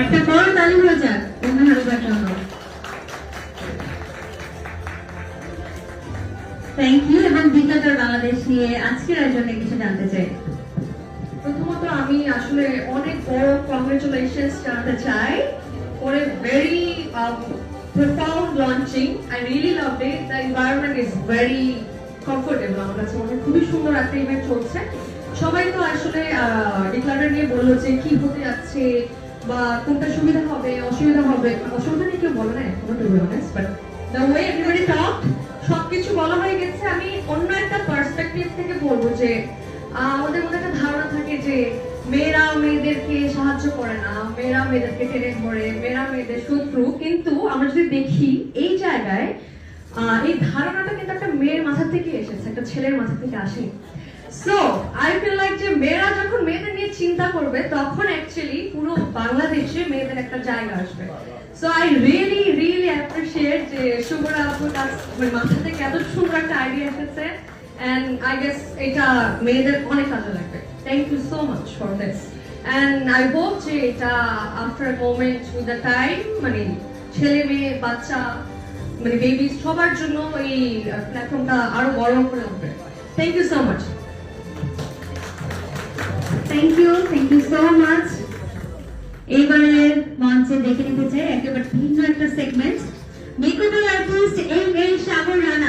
একটা বড় তালি হয়ে যাক অনুহারিকার জন্য থ্যাংক ইউ এবং বিখ্যাত বাংলাদেশ নিয়ে আজকের আয়োজনে কিছু জানতে চাই প্রথমত আমি আসলে অনেক বড় কংগ্রেচুলেশনস জানাতে চাই for a very um, profound launching. I really loved it. The environment is very comfortable আমার কাছে মনে খুবই সুন্দর একটা ইভেন্ট চলছে। সবাই তো আসলে ডিক্লারের নিয়ে বলল যে কি হতে যাচ্ছে বা কোনটা সুবিধা হবে, অসুবিধা হবে। অসুবিধা নিয়ে কেউ বলে না সবকিছু বলা হয়ে গেছে। আমি অন্য একটা পার্সপেক্টিভ থেকে বলব যে আমাদের মধ্যে একটা ধারণা থাকে যে মেয়েরা মেয়েদেরকে সাহায্য করে না, মেয়েরা মেয়েদেরকে টেনে ধরে, মেয়েরা মেয়েদের শত্রু। কিন্তু আমরা যদি দেখি, এই জায়গায় এই ধারণাটা কিন্তু থেকে এসেছে, একটা ছেলের মাথা থেকে আসেনি সো আই ফিল লাইক যে মেয়েরা যখন মেয়েদের নিয়ে চিন্তা করবে, তখন অ্যাকচুয়ালি পুরো বাংলাদেশে মেয়েদের একটা জায়গা আসবে। So I really really appreciate যে শুভরা আপুর কাছ মানে মাথা থেকে এত সুন্দর একটা আইডিয়া এসেছে। অ্যান্ড আই গেস এটা মেয়েদের অনেক কাজে লাগবে। Thank you so much for this and I hope যে এটা after moment with the time মানে ছেলে মেয়ে, বাচ্চা মানে বেবি সবার জন্য এই প্ল্যাটফর্মটা আরও বড় করে thank you so much thank you thank you so much মঞ্চে দেখে নিতে চাই একেবারে ভিন্ন একটা segment makeup artist M A Sagar Rana